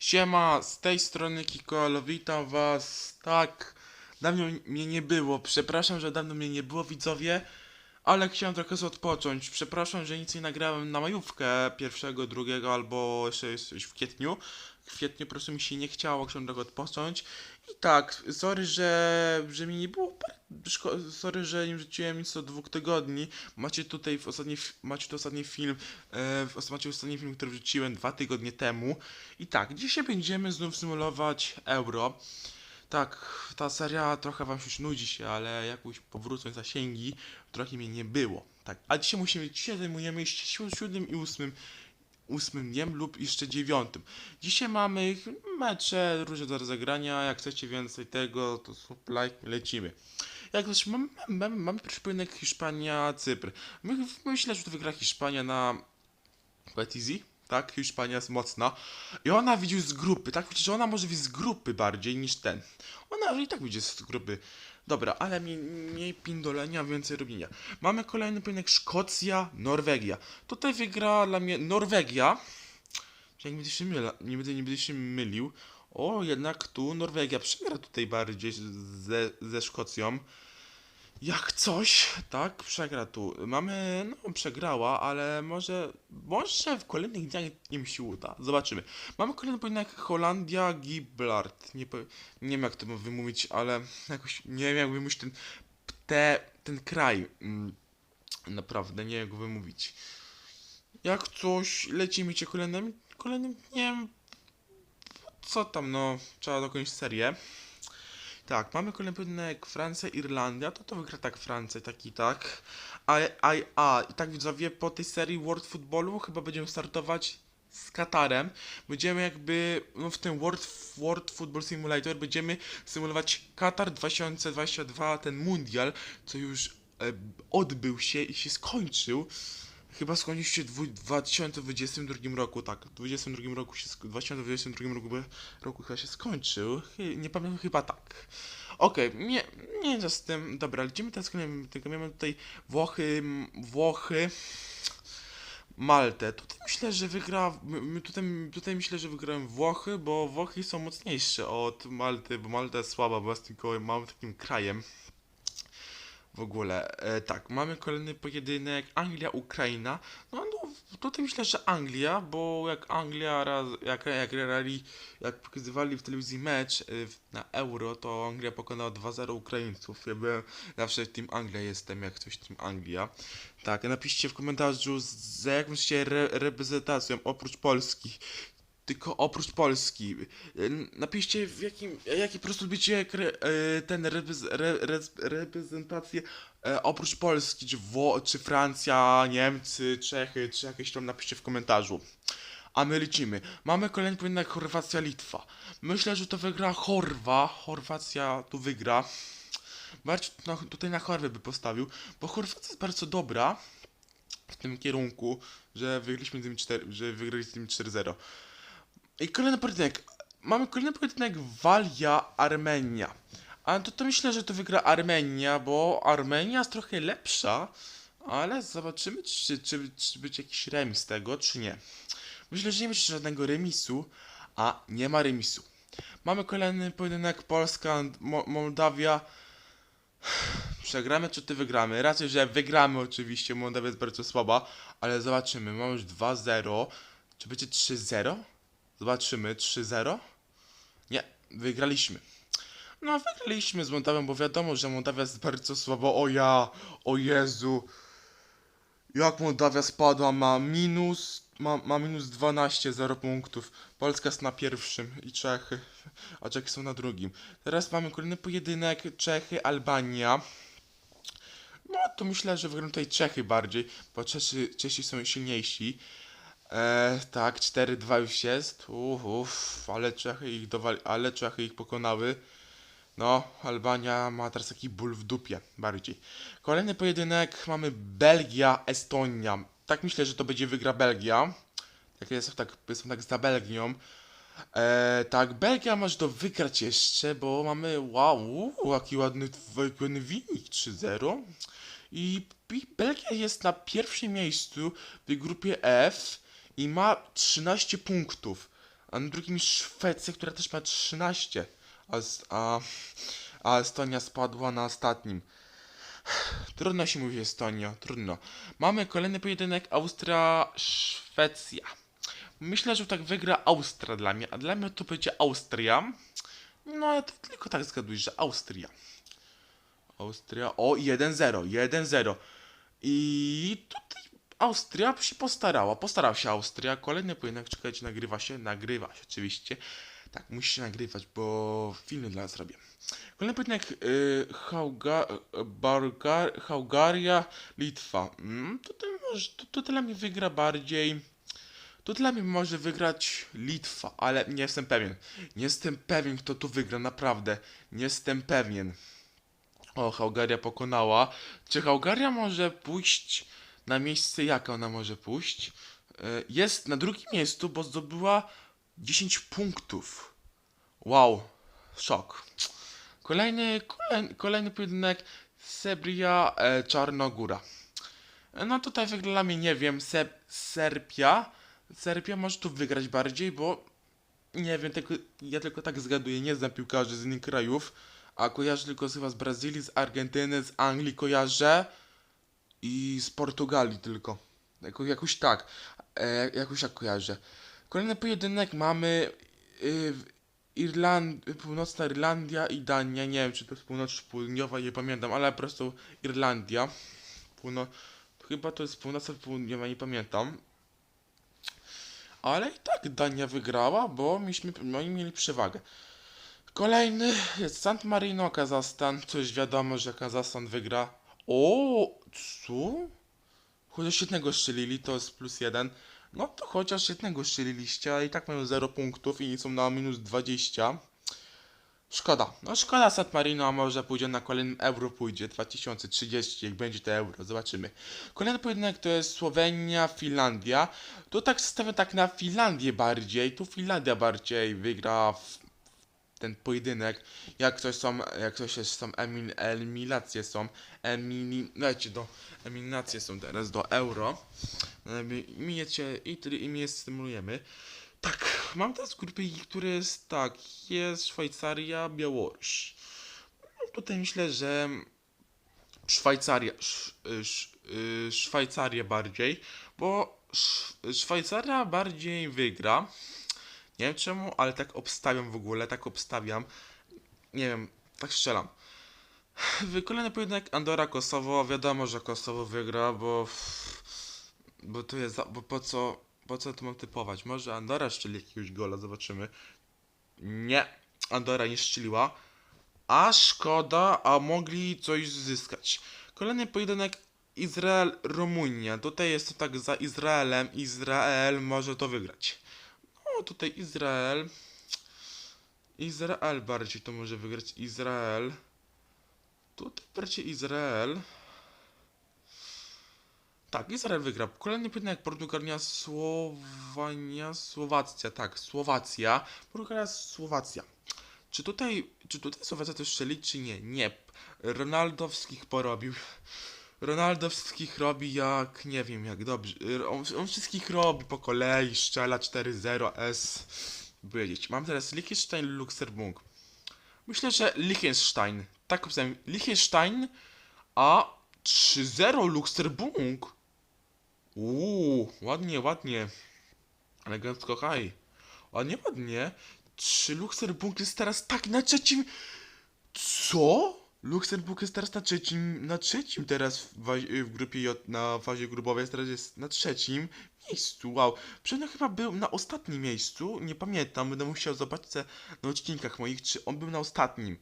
Siema, z tej strony Kikolo, witam was. Tak, dawno mnie nie było. Przepraszam, że dawno mnie nie było, widzowie, ale chciałem trochę odpocząć. Przepraszam, że nic nie nagrałem na majówkę pierwszego, drugiego albo jeszcze jest w kwietniu. W kwietniu po prostu mi się nie chciało, chciałem trochę odpocząć. I tak, sorry, że, że mi nie było. Sorry, że nie wrzuciłem nic od dwóch tygodni. Macie tutaj w ostatni, macie tu ostatni film, e, macie ostatni film, który wrzuciłem dwa tygodnie temu. I tak, dzisiaj będziemy znów symulować euro. Tak, ta seria trochę wam już nudzi się, ale jakoś powrócą zasięgi, trochę mnie nie było. Tak, a dzisiaj musimy, dzisiaj zajmujemy się si- siódmym i ósmym, ósmym dniem lub jeszcze dziewiątym. Dzisiaj mamy mecze różne do rozegrania, jak chcecie więcej tego, to sub like, lecimy. Jak też mamy, mamy, mamy pierwszy pojedynek Hiszpania, Cypr. My, myślę, że to wygra Hiszpania na easy, tak? Hiszpania jest mocna. I ona widzi z grupy, tak? Że ona może widzieć z grupy bardziej niż ten. Ona i tak widzi z grupy. Dobra, ale mniej, mniej pindolenia, więcej robienia. Mamy kolejny pojedynek Szkocja, Norwegia. Tutaj wygra dla mnie Norwegia. Jak nie będę się, nie będę, nie będę się mylił. O, jednak tu Norwegia przegra tutaj bardziej ze, ze Szkocją. Jak coś, tak, przegra tu. Mamy, no, przegrała, ale może, może w kolejnych dniach im się uda. Zobaczymy. Mamy kolejny pojedynek Holandia, Gibralt. Nie, nie wiem jak to wymówić, ale jakoś nie wiem jak wymówić ten, te, ten kraj. Mm, Naprawdę, nie wiem jak wymówić. Jak coś, lecimy cię kolejnym, kolejnym dniem. Co tam, no, trzeba dokończyć serię. Tak, mamy kolejny pojedynek Francja, Irlandia, to to wygra tak Francja, tak i tak. A, a, a, i tak widzowie, po tej serii World Footballu chyba będziemy startować z Katarem. Będziemy jakby, no w tym World, World Football Simulator będziemy symulować Katar 2022, ten mundial, co już e, odbył się i się skończył. Chyba skończył się w 2022 roku, tak. W 2022 roku się, sk- 2022 roku, roku chyba się skończył. Nie pamiętam, chyba tak. Okej, nie, nie z tym. Dobra, lecimy teraz kolejnym, tylko mamy tutaj Włochy, Włochy, Maltę. Tutaj myślę, że wygra, tutaj, tutaj myślę, że wygrałem Włochy, bo Włochy są mocniejsze od Malty, bo Malta jest słaba, bo jest tylko małym takim krajem. W ogóle, e, tak, mamy kolejny pojedynek Anglia-Ukraina. No, no, tutaj myślę, że Anglia, bo jak Anglia raz, jak, jak grali, jak pokazywali w telewizji mecz w- na Euro, to Anglia pokonała 2-0 Ukraińców. Ja byłem zawsze Team Anglia jestem, jak coś Team Anglia. Tak, napiszcie w komentarzu za jakąś się re, reprezentacją oprócz Polski. Tylko oprócz Polski. Y, Napiszcie w jakim, jaki po prostu lubicie kre, y, ten repez, re, rez- reprezentację e, oprócz Polski, czy, Wło, czy Francja, Niemcy, Czechy, czy jakieś tam napiszcie w komentarzu. A my lecimy. Mamy kolejny pojedynek Chorwacja-Litwa. Myślę, że to wygra Chorwa. Chorwacja tu wygra. Bardziej tutaj na Chorwę by postawił, bo Chorwacja jest bardzo dobra w tym kierunku, że wygraliśmy tym 4, że wygraliśmy tym 4-0. I kolejny pojedynek. Mamy kolejny pojedynek Walia-Armenia. A to, to myślę, że to wygra Armenia, bo Armenia jest trochę lepsza, ale zobaczymy, czy, czy, czy będzie jakiś remis tego, czy nie. Myślę, że nie będzie żadnego remisu, a nie ma remisu. Mamy kolejny pojedynek Polska, Mo Mołdawia. Przegramy czy ty wygramy? Raczej, że wygramy oczywiście, Mołdawia jest bardzo słaba, ale zobaczymy. Mamy już 2-0. Czy będzie 3-0? Zobaczymy. 3-0? Nie, wygraliśmy. No, wygraliśmy z Mołdawią, bo wiadomo, że Mołdawia jest bardzo słaba. O ja, o Jezu. Jak Mołdawia spadła, ma minus, ma, ma minus 12, 0 punktów. Polska jest na pierwszym i Czechy, a Czechy są na drugim. Teraz mamy kolejny pojedynek Czechy, Albania. No to myślę, że wygrają tutaj Czechy bardziej, bo Czesi, Czesi są silniejsi. E, tak, 4-2 już jest. Uf, uf, ale Czechy ich dowali, ale Czechy ich pokonały. No, Albania ma teraz taki ból w dupie bardziej. Kolejny pojedynek mamy Belgia, Estonia. Tak myślę, że to będzie wygra Belgia. Tak jest, tak, jestem tak za Belgią. E, tak, Belgia może to wygrać jeszcze, bo mamy, wow, jaki ładny, jaki ładny wynik, 3-0. I, I Belgia jest na pierwszym miejscu w grupie F i ma 13 punktów. a na drugim Szwecja, która też ma 13, a, a, a Estonia spadła na ostatnim. Trudno się mówi Estonia, trudno. Mamy kolejny pojedynek Austria-Szwecja. Myślę, że tak wygra Austria dla mnie, a dla mnie to będzie Austria. No ale to tylko tak zgaduj, że Austria. Austria, o 1-0, 1-0. I tutaj Austria się postarała, postarał się Austria. Kolejny pojedynek, czekajcie, nagrywa się, nagrywa się oczywiście. Tak, musi się nagrywać, bo filmy dla nas robię. Kolejny pojedynek y, Hauga, Bargar, Haugaria, Litwa. Mm, tutaj może, to, to dla mnie wygra bardziej. To dla mnie może wygrać Litwa, ale nie jestem pewien. Nie jestem pewien, kto tu wygra, naprawdę. Nie jestem pewien. O, Haugaria pokonała. Czy Haugaria może pójść na miejsce, jak ona może pójść? E, Jest na drugim miejscu, bo zdobyła 10 punktów. Wow, szok. Kolejny, kolejny, pojedynek Sebria e, Czarnogóra. E, No tutaj dla mnie, nie wiem, Se Serbia. Serbia może tu wygrać bardziej, bo nie wiem, tylko, ja tylko tak zgaduję, nie znam piłkarzy z innych krajów, a kojarzę tylko chyba z Brazylii, z Argentyny, z Anglii kojarzę i z Portugalii tylko. Jako, jakoś tak, e, jakoś tak kojarzę. Kolejny pojedynek mamy y, Irland, Północna Irlandia i Dania, nie wiem czy to jest północ czy południowa, nie pamiętam, ale po prostu Irlandia. Półno... Chyba to jest północna południowa, nie pamiętam. Ale i tak Dania wygrała, bo myśmy, oni mieli przewagę. Kolejny jest Sant Marino, Kazachstan. Coś wiadomo, że Kazachstan wygra. O, co? Chociaż jednego strzelili, to jest plus jeden. No to chociaż jednego strzeliliście, ale i tak mają 0 punktów i są na minus 20. Szkoda. No szkoda Sant Marino, a może pójdzie na kolejnym euro pójdzie 2030, jak będzie to euro, zobaczymy. Kolejny pojedynek to jest Słowenia, Finlandia. Tu tak stawiam tak na Finlandię bardziej. Tu Finlandia bardziej wygra w ten pojedynek. Jak coś są, jak coś jest, są eliminacje są. Emini, lecie do, eliminacje są teraz do euro. Imiecie i tyle imię stymulujemy. Tak, mam teraz grupy, które jest tak, jest Szwajcaria, Białoruś. No, tutaj myślę, że Szwajcaria, sz, sz, Szwajcaria bardziej, bo Sz, Szwajcaria bardziej wygra. Nie wiem czemu, ale tak obstawiam w ogóle, tak obstawiam. Nie wiem, tak strzelam. Kolejny pojedynek Andora Kosowo. Wiadomo, że Kosowo wygra, bo. Bo to jest. Bo po co. Po co to mam typować? Może Andora szczeli jakiegoś gola, zobaczymy. Nie, Andora nie szczeliła. A szkoda, a mogli coś zyskać. Kolejny pojedynek Izrael-Rumunia. Tutaj jest to tak za Izraelem. Izrael może to wygrać. Tutaj Izrael. Izrael bardziej to może wygrać. Izrael. Tutaj bardziej Izrael. Tak, Izrael wygra. Kolejny pojedynek Portugalia, Słowania, Słowacja. Tak, Słowacja. Portugalia, Słowacja. Czy tutaj, czy tutaj Słowacja też strzeli, czy nie? Nie. Ronaldowskich porobił. Ronaldowskich robi jak, nie wiem jak dobrze. On, on wszystkich robi po kolei, strzela 4-0 S. Powiedzieć. Mam teraz Liechtenstein, Luksemburg. Myślę, że Liechtenstein. Tak opisałem. Liechtenstein, a 3-0 Luksemburg. Uuu, ładnie, ładnie. Elegancko high. Ładnie, ładnie. Czy Luksemburg jest teraz tak na trzecim... Co? Luksemburg jest teraz na trzecim, na trzecim teraz w, w grupie J, na fazie grupowej, teraz jest na trzecim miejscu, wow. Przednio chyba był na ostatnim miejscu, nie pamiętam, będę musiał zobaczyć na odcinkach moich, czy on był na ostatnim.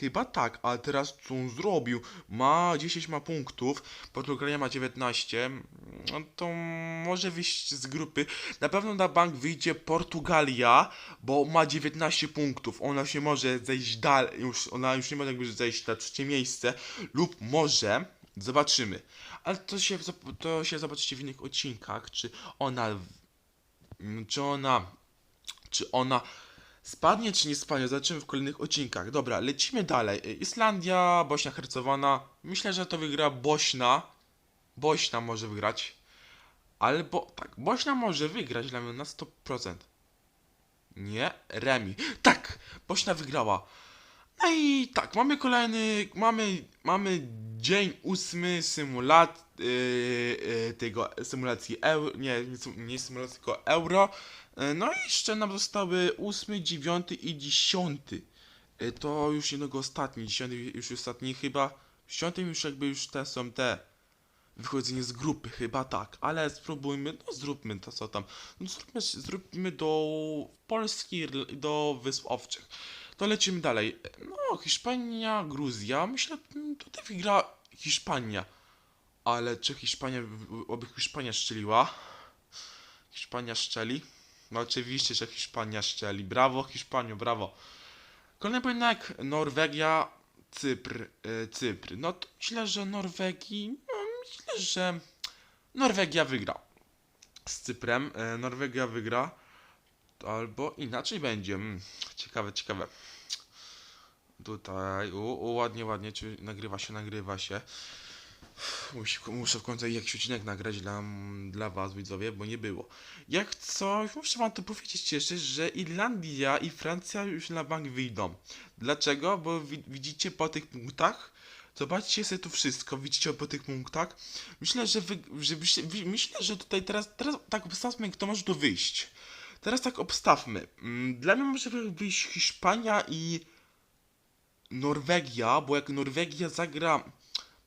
Chyba tak, ale teraz co on zrobił? Ma 10 ma punktów, Portugalia ma 19, no to może wyjść z grupy. Na pewno na bank wyjdzie Portugalia, bo ma 19 punktów. Ona się może zejść dalej, już, ona już nie może jakby zejść na trzecie miejsce, lub może, zobaczymy. Ale to się, to się zobaczycie w innych odcinkach, czy ona, czy ona, czy ona spadnie, czy nie spadnie. Zobaczymy w kolejnych odcinkach. Dobra, lecimy dalej. Islandia, Bośnia, Hercegowana. Myślę, że to wygra Bośna. Bośna może wygrać. Albo tak, Bośna może wygrać dla mnie na 100%. Nie, Remi. Tak, Bośnia wygrała. No i tak, mamy kolejny, mamy, mamy dzień ósmy symulat, yy, yy, tego, symulacji euro, nie, nie, sym- nie symulacji, tylko euro. Yy, No i jeszcze nam zostały ósmy, dziewiąty i dziesiąty. Yy, To już jednego ostatni, dziesiąty już ostatni chyba. W dziesiątym już jakby już te są te wychodzenie z grupy, chyba tak, ale spróbujmy, no zróbmy to co tam. No zróbmy, zróbmy do Polski, do Wysp Owczych. To lecimy dalej. No, Hiszpania, Gruzja. Myślę, tutaj wygra Hiszpania. Ale czy Hiszpania, oby Hiszpania szczeliła? Hiszpania szczeli? No oczywiście, że Hiszpania szczeli. Brawo, Hiszpanio, brawo. Kolejny pojedynek Norwegia, Cypr, e, Cypr. No to myślę, że Norwegii, no myślę, że Norwegia wygra. Z Cyprem e, Norwegia wygra. Albo inaczej będzie. Mm, ciekawe, ciekawe. Tutaj, u, u, ładnie, ładnie, czy nagrywa się, nagrywa się. Musi, muszę w końcu jakiś odcinek nagrać dla, dla was, widzowie, bo nie było. Jak coś, muszę wam to powiedzieć jeszcze, że Irlandia i Francja już na bank wyjdą. Dlaczego? Bo wi widzicie po tych punktach, zobaczcie sobie tu wszystko, widzicie po tych punktach. Myślę, że, wy, że myślę, że tutaj teraz, teraz tak obstawmy, kto może tu wyjść. Teraz tak obstawmy. Mm, Dla mnie może wyjść Hiszpania i Norwegia, bo jak Norwegia zagra,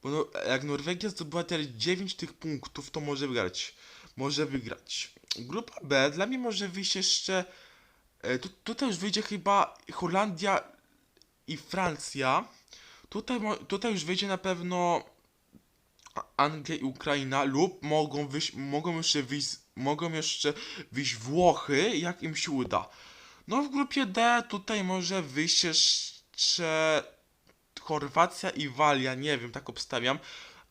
bo no, jak Norwegia zdobyła teraz 9 tych punktów, to może wygrać. Może wygrać. Grupa B, dla mnie może wyjść jeszcze, e, tu, tutaj już wyjdzie chyba Holandia i Francja. Tutaj, tutaj już wyjdzie na pewno Anglia i Ukraina lub mogą wyjść, mogą jeszcze wyjść, mogą jeszcze wyjść Włochy, jak im się uda. No w grupie D tutaj może wyjść jeszcze Chorwacja i Walia, nie wiem, tak obstawiam,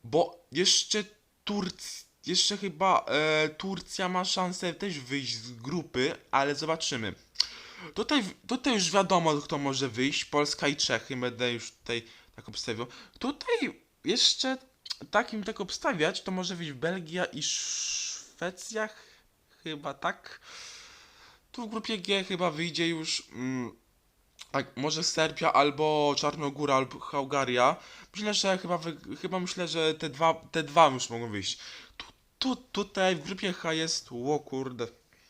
bo jeszcze Turcja, jeszcze chyba e, Turcja ma szansę też wyjść z grupy, ale zobaczymy. Tutaj, tutaj już wiadomo, kto może wyjść. Polska i Czechy, będę już tutaj tak obstawiał. Tutaj jeszcze takim tak obstawiać, to może wyjść Belgia i Szwecja, chyba tak. Tu w grupie G chyba wyjdzie już. Mm, tak, może Serbia albo Czarnogóra albo Bułgaria. Myślę, że chyba, wy, chyba myślę, że te dwa, te dwa już mogą wyjść. Tu, tu, tutaj w grupie H jest, o kurde,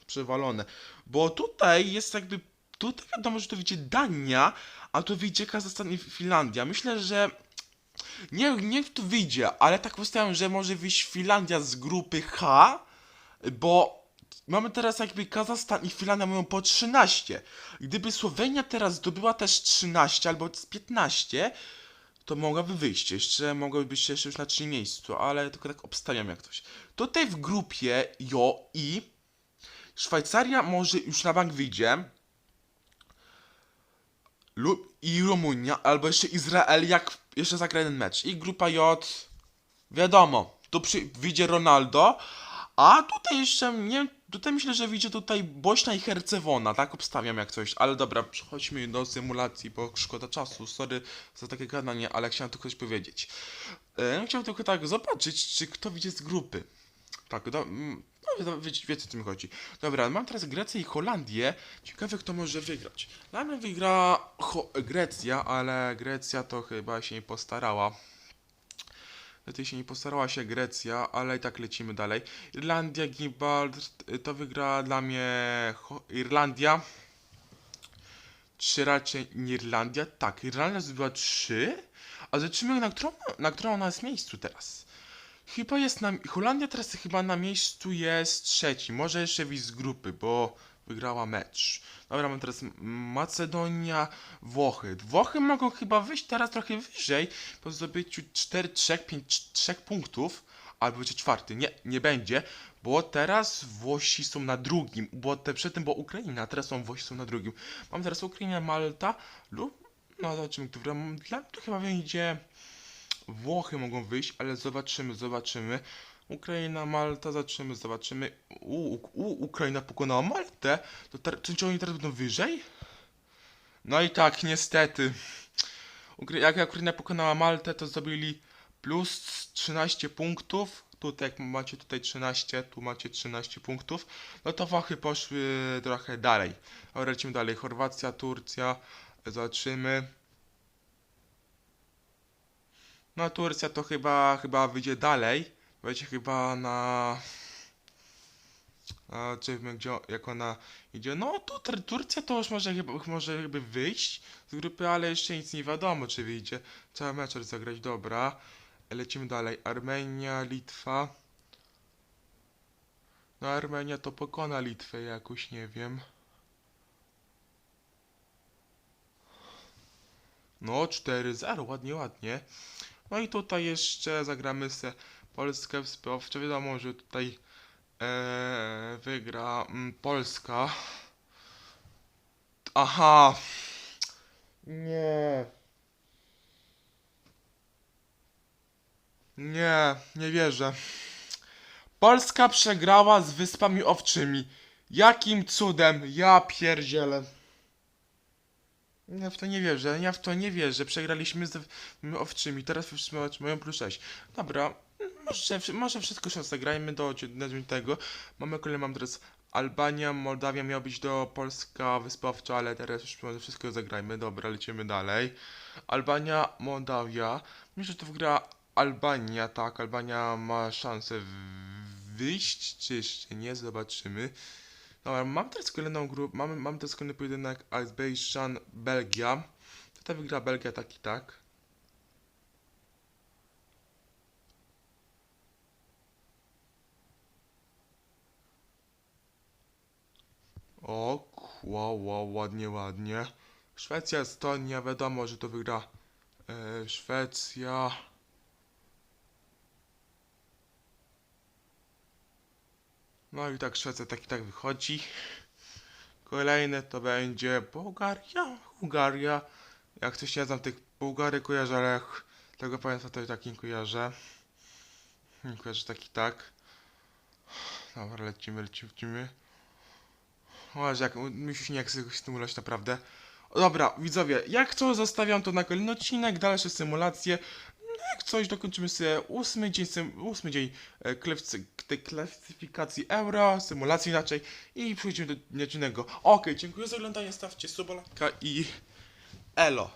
przewalone. Bo tutaj jest jakby, tutaj wiadomo, że to wyjdzie Dania, a tu wyjdzie Kazachstan i Finlandia. Myślę, że nie, niech tu wyjdzie, ale tak ustawiam, że może wyjść Finlandia z grupy H, bo mamy teraz jakby Kazachstan i Finlandia mają po 13. Gdyby Słowenia teraz zdobyła też 13 albo z 15, to mogłaby wyjść. Jeszcze mogłaby być jeszcze już na 3 miejscu, ale tylko tak obstawiam jak coś. Tutaj w grupie Jo i Szwajcaria może już na bank wyjdzie. Lub i Rumunia, albo jeszcze Izrael, jak jeszcze zagra jeden mecz. I grupa J, wiadomo, tu przy, wyjdzie Ronaldo, a tutaj jeszcze, nie tutaj myślę, że wyjdzie tutaj Bośnia i Hercewona, tak obstawiam jak coś, ale dobra, przechodźmy do symulacji, bo szkoda czasu, sorry za takie gadanie, ale chciałem tylko coś powiedzieć. E, chciałem tylko tak zobaczyć, czy kto wyjdzie z grupy. Tak, do, mm, no, wi- wiecie, wiecie o mi chodzi. Dobra, mam teraz Grecję i Holandię. Ciekawe, kto może wygrać. Dla mnie wygra Ho Grecja, ale Grecja to chyba się nie postarała. Tutaj się nie postarała się Grecja, ale i tak lecimy dalej. Irlandia, Gibralt, y, to wygra dla mnie Irlandia. Czy raczej Irlandia? Tak, Irlandia zdobyła 3. A zobaczymy, na którą, na którą ona jest miejscu teraz. Chyba jest na. Holandia teraz chyba na miejscu jest trzeci. Może jeszcze wyjść z grupy, bo wygrała mecz. Dobra, mam teraz Macedonia, Włochy. Włochy mogą chyba wyjść teraz trochę wyżej po zdobyciu 4, 3, 5, 3 punktów. Albo będzie czwarty. Nie, nie będzie, bo teraz Włosi są na drugim. Bo te, przedtem była Ukraina, a teraz są Włosi są na drugim. Mam teraz Ukrainę, Malta lub. No, zobaczymy, kto wygra. Dla mnie to chyba będzie. Włochy mogą wyjść, ale zobaczymy, zobaczymy. Ukraina, Malta, zobaczymy, zobaczymy. U, u, Ukraina pokonała Maltę. To ter, czy, oni teraz będą wyżej? No i tak, niestety. Jak Ukraina pokonała Maltę, to zdobyli plus 13 punktów. tutaj jak macie tutaj 13, tu macie 13 punktów, no to Włochy poszły trochę dalej. Dobra, lecimy dalej. Chorwacja, Turcja, zobaczymy. No Turcja to chyba, chyba wyjdzie dalej. Będzie chyba na... A czy gdzie, jak ona idzie? No Tur- Turcja to już może chyba, może jakby wyjść z grupy, ale jeszcze nic nie wiadomo czy wyjdzie. Trzeba mecz zagrać, dobra. Lecimy dalej. Armenia, Litwa. No Armenia to pokona Litwę jakoś, nie wiem. No 4-0, ładnie, ładnie. No i tutaj jeszcze zagramy se Polskę w sprawcze. Wiadomo, że tutaj e, wygra mm, Polska. Aha. Nie. Nie, nie wierzę. Polska przegrała z Wyspami Owczymi. Jakim cudem? Ja pierdzielę. Ja w to nie wierzę, ja w to nie wierzę. Przegraliśmy z Wyspami Owczymi, teraz wszyscy mają plus 6. Dobra, może, może wszystko się zagrajmy do tego. Mamy kolejny, mam teraz Albania, Mołdawia miała być do Polska Wyspowcza, ale teraz już wszystko zagrajmy. Dobra, lecimy dalej. Albania, Mołdawia. Myślę, że to wygra Albania, tak. Albania ma szansę wyjść, czy jeszcze nie? Zobaczymy. Dobra, mam teraz kolejną grupę, mam, mam teraz kolejny pojedynek Azerbejdżan, Belgia. Tutaj wygra Belgia tak i tak. O, ła, ładnie, ładnie. Szwecja, Estonia, wiadomo, że to wygra e, Szwecja. No i tak Szwecja tak i tak wychodzi. Kolejne to będzie Bułgaria, Bułgaria. Jak coś nie znam tych Bułgary kojarzę, ale jak tego państwa to i tak nie kojarzę. Nie kojarzę tak i tak. Dobra, lecimy, lecimy, lecimy. Że jak mi się nie chce stymulować naprawdę. Dobra, widzowie, jak coś zostawiam to na kolejny odcinek, dalsze symulacje. No, Jak coś dokończymy sobie ósmy dzień, ósmy dzień e, klewcy- tej klasyfikacji euro, symulacji inaczej i przechodzimy do dnia dziennego. Okej, dziękuję za oglądanie, stawcie suba, i elo.